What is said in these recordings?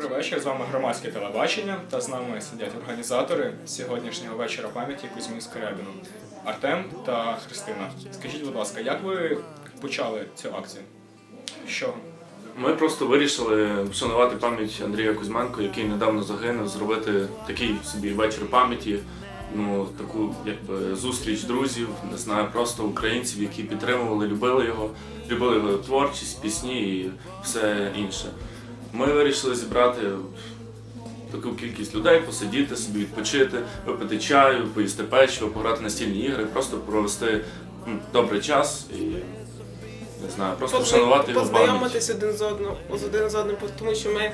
вечір. З вами громадське телебачення та з нами сидять організатори сьогоднішнього вечора пам'яті Кузьмі Скрябіну Артем та Христина. Скажіть, будь ласка, як ви почали цю акцію? Чого? Ми просто вирішили вшанувати пам'ять Андрія Кузьменко, який недавно загинув, зробити такий собі вечір пам'яті, ну таку якби зустріч друзів, не знаю, просто українців, які підтримували, любили його, любили його творчість, пісні і все інше. Ми вирішили зібрати таку кількість людей, посидіти собі, відпочити, випити чаю, поїсти печиво, пограти настільні ігри, просто провести м, добрий час і не знаю, просто вшанувати його пам'ять. познайомитись один з одним з один з одним, тому що ми е,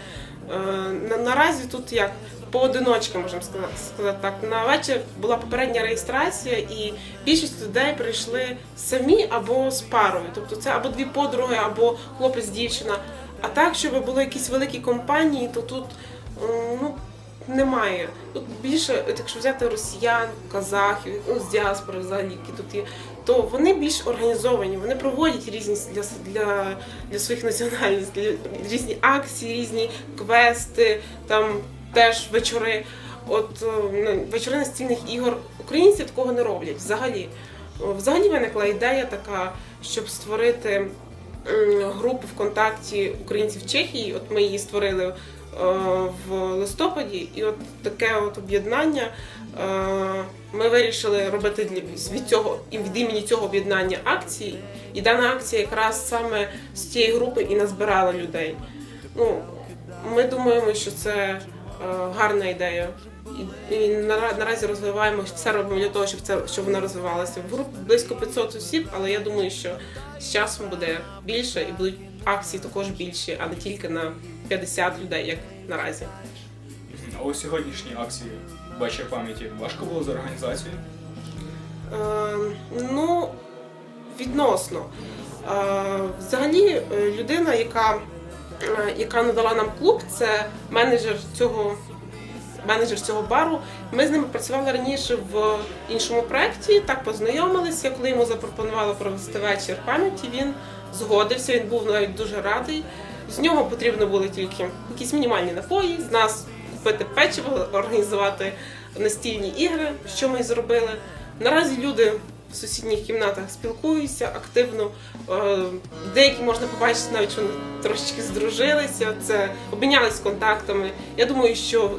на, наразі тут як поодиночки можемо сказати, сказати так. На вечір була попередня реєстрація, і більшість людей прийшли самі або з парою. Тобто це або дві подруги, або хлопець, дівчина. А так, щоб були якісь великі компанії, то тут ну. Немає. Тут більше, якщо взяти росіян, казахів, ну, з діаспори взагалі, які тут є, то вони більш організовані, вони проводять різні для, для, для своїх національностей, різні акції, різні квести, там теж вечори. От е, ну, вечори настільних ігор українці такого не роблять взагалі. Взагалі виникла ідея така, щоб створити групу ВКонтакті українців Чехії. От ми її створили е, в листопаді, і от таке от об'єднання. е, Ми вирішили робити від цього і від імені цього об'єднання акції. І дана акція якраз саме з цієї групи і назбирала людей. Ну, ми думаємо, що це е, гарна ідея. І, і нара- наразі розвиваємо все робимо для того, щоб це щоб вона розвивалася. В групі близько 500 осіб, але я думаю, що з часом буде більше і будуть акції також більші, а не тільки на 50 людей, як наразі. А у сьогоднішній акції вечір пам'яті важко було з організацією? Е, ну, відносно. Е, взагалі, людина, яка, е, яка надала нам клуб, це менеджер цього. Менеджер цього бару. Ми з ними працювали раніше в іншому проєкті, так познайомилися. Коли йому запропонували провести вечір пам'яті, він згодився, він був навіть дуже радий. З нього потрібно були тільки якісь мінімальні напої, з нас купити печиво, організувати настільні ігри, що ми зробили. Наразі люди в сусідніх кімнатах спілкуються активно. Е, Деякі можна побачити навіть, що вони трошечки здружилися, це обмінялись контактами. Я думаю, що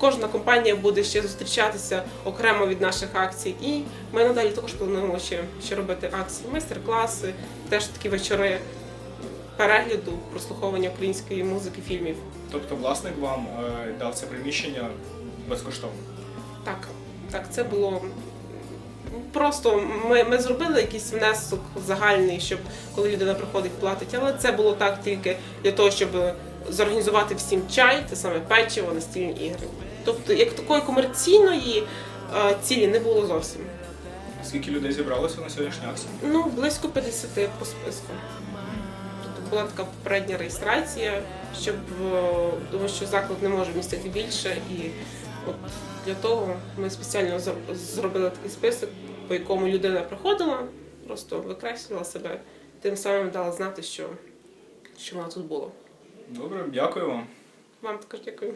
кожна компанія буде ще зустрічатися окремо від наших акцій. І ми надалі також плануємо ще, ще робити акції, майстер-класи, теж такі вечори перегляду, прослуховування української музики, фільмів. Тобто власник вам е, дав це приміщення безкоштовно. Так, так, це було просто ми, ми зробили якийсь внесок загальний, щоб коли людина приходить, платить, але це було так тільки для того, щоб зорганізувати всім чай, те саме печиво, настільні ігри. Тобто, як такої комерційної е, цілі не було зовсім. Скільки людей зібралося на сьогоднішній акції? Ну, близько 50 по списку. Тобто була така попередня реєстрація, щоб е, тому що заклад не може вмістити більше, і от для того ми спеціально зро- зробили такий список, по якому людина приходила, просто викреслювала себе, тим самим дала знати, що, що вона тут була. Добре, дякую вам. Вам також дякую.